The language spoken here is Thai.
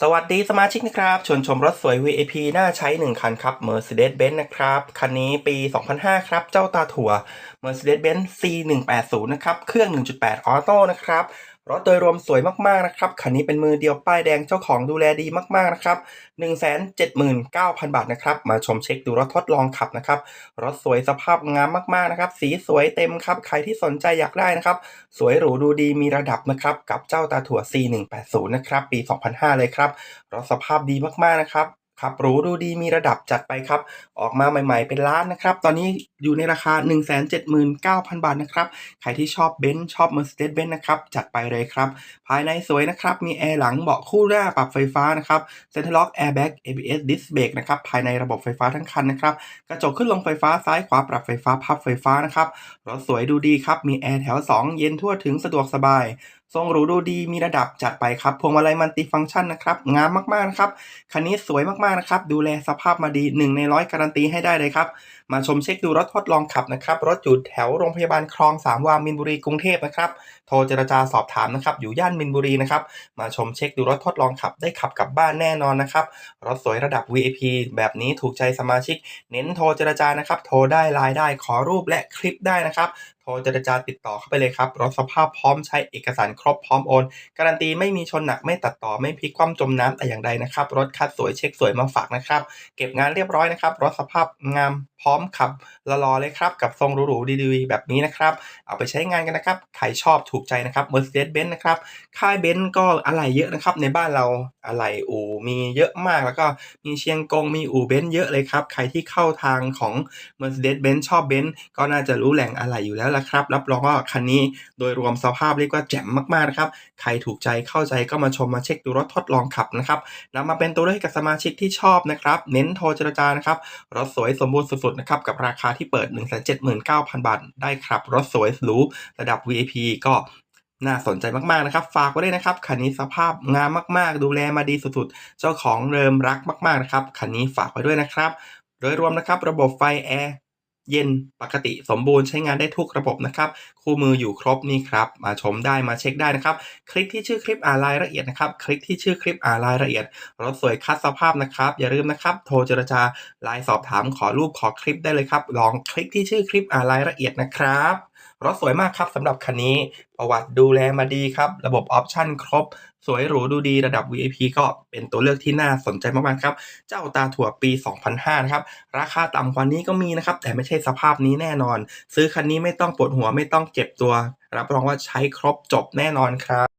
สวัสดีสมาชิกนะครับชวนชมรถสวย VIP น่าใช้ 1 คันครับ Mercedes-Benz นะครับ คันนี้ปี 2005 ครับ เจ้าตาถั่ว Mercedes-Benz C180 นะครับ เครื่อง 1.8 ออโต้นะครับ รถโดยรวมสวยมากๆนะครับคันนี้เป็นมือเดียวป้ายแดงเจ้าของดูแลดีมากๆนะครับ179,000 บาทนะครับ มาชมเช็คดูรถทดลองขับนะครับ รถสวยสภาพงามมากๆนะครับ สีสวยเต็มครับ ใครที่สนใจอยากได้นะครับ สวยหรูดูดีมีระดับนะครับ กับเจ้าตาถั่ว C180 นะครับ ปี 2005 เลยครับ รถสภาพดีมากๆนะครับ ขับหรูดูดีมีระดับจัดไปครับ ออกมาใหม่ๆเป็นล้านนะครับ ตอนนี้อยู่ในราคา 179,000 บาทนะครับ ใครที่ชอบเบนซ์ชอบ Mercedes-Benz นะครับ จัดไปเลยครับ ภายในสวยนะครับ มีแอร์หลังเบาะคู่หน้าปรับไฟฟ้านะครับ Center Lock Airbag ABS Disc Brake นะครับ ภายในระบบไฟฟ้าทั้งคันนะครับ กระจกขึ้นลงไฟฟ้าซ้ายขวาปรับไฟฟ้าพับไฟฟ้านะครับรถสวยดูดีครับมีแอร์แถว 2 เย็นทั่วถึงสะดวกสบายทรงหรูดูดีมีระดับจัดไปครับ พวงมาลัยมันติฟังก์ชันนะครับ งามมากๆนะครับ คันนี้สวยมากๆนะครับ ดูแลสภาพมาดี 1 ในร้อยการันตีให้ได้เลยครับมาชมเช็คดูรถทดลองขับนะครับ รถอยู่แถวโรงพยาบาลคลองสามวามินบุรีกรุงเทพนะครับ โทรเจรจาสอบถามนะครับ อยู่ย่านมินบุรีนะครับ มาชมเช็คดูรถทดลองขับ ได้ขับกลับบ้านแน่นอนนะครับ รถสวยระดับ VIP แบบนี้ถูกใจสมาชิก เน้นโทรเจรจานะครับ โทรได้ไลน์ได้ขอรูปและคลิปได้นะครับโทรเจรจาติดต่อเข้าไปเลยครับ รถสภาพพร้อมใช้เอกสารครบพร้อมโอน การันตีไม่มีชนหนักไม่ตัดต่อไม่พลิกคว่ำจมน้ำแต่อย่างใดนะครับ รถคัดสวยเช็คสวยมาฝากนะครับ เก็บงานเรียบร้อยนะครับ รถสภาพงามพร้อมขับรอเลยครับ กับทรงหรูๆดีๆ แบบนี้นะครับ เอาไปใช้งานกันนะครับ ใครชอบถูกใจนะครับ Mercedes-Benz นะครับ ค่ายเบนซ์ก็อะไหล่เยอะนะครับ ในบ้านเราอะไหล่อู่มีเยอะมากแล้วก็มีเชียงกงมีอูเบนซ์เยอะเลยครับ ใครที่เข้าทางของ Mercedes-Benz ชอบเบนซ์ก็น่าจะรู้แหล่งอะไหล่อยู่แล้วละครับ รับรองว่าคันนี้โดยรวมสภาพเรียกว่าแจ่มมากๆนะครับ ใครถูกใจเข้าใจก็มาชมมาเช็คดูรถทดลองขับนะครับนำมาเป็นตัวเลือกให้กับสมาชิกที่ชอบนะครับ เน้นโทรเจรจานะครับ รถสวยสมบูรณ์สุดๆนะครับกับราคาที่เปิด 179,000 บาท ได้ครับรถสวยหรูระดับ VIP ก็น่าสนใจมากๆนะครับ ฝากไว้ด้วยนะครับคันนี้สภาพงามมากๆ ดูแลมาดีสุดๆ เจ้าของเริมรักมากๆนะครับคันนี้ฝากไว้ด้วยนะครับ โดยรวมนะครับ ระบบไฟแอร์ เย็นปกติสมบูรณ์ใช้งานได้ทุกระบบนะครับ คู่มืออยู่ครบนี่ครับ มาชมได้มาเช็คได้นะครับ คลิกที่ชื่อคลิปอ่านรายละเอียดนะครับ คลิกที่ชื่อคลิปอ่านรายละเอียด รถสวยคัดสภาพนะครับ อย่าลืมนะครับ โทรเจรจาไลน์สอบถามขอรูปขอคลิปได้เลยครับ ลองคลิกที่ชื่อคลิปอ่านรายละเอียดนะครับ รถสวยมากครับสำหรับคันนี้ประวัติดูแลมาดีครับ ระบบออปชั่นครบ สวยหรูดูดีระดับ VIP ก็เป็นตัวเลือกที่น่าสนใจมากๆครับ เจ้าตาถั่วปี 2005 นะครับ ราคาต่ำกว่านี้ก็มีนะครับ แต่ไม่ใช่สภาพนี้แน่นอน ซื้อคันนี้ไม่ต้องปวดหัวไม่ต้องเจ็บตัว รับรองว่าใช้ครบจบแน่นอนครับ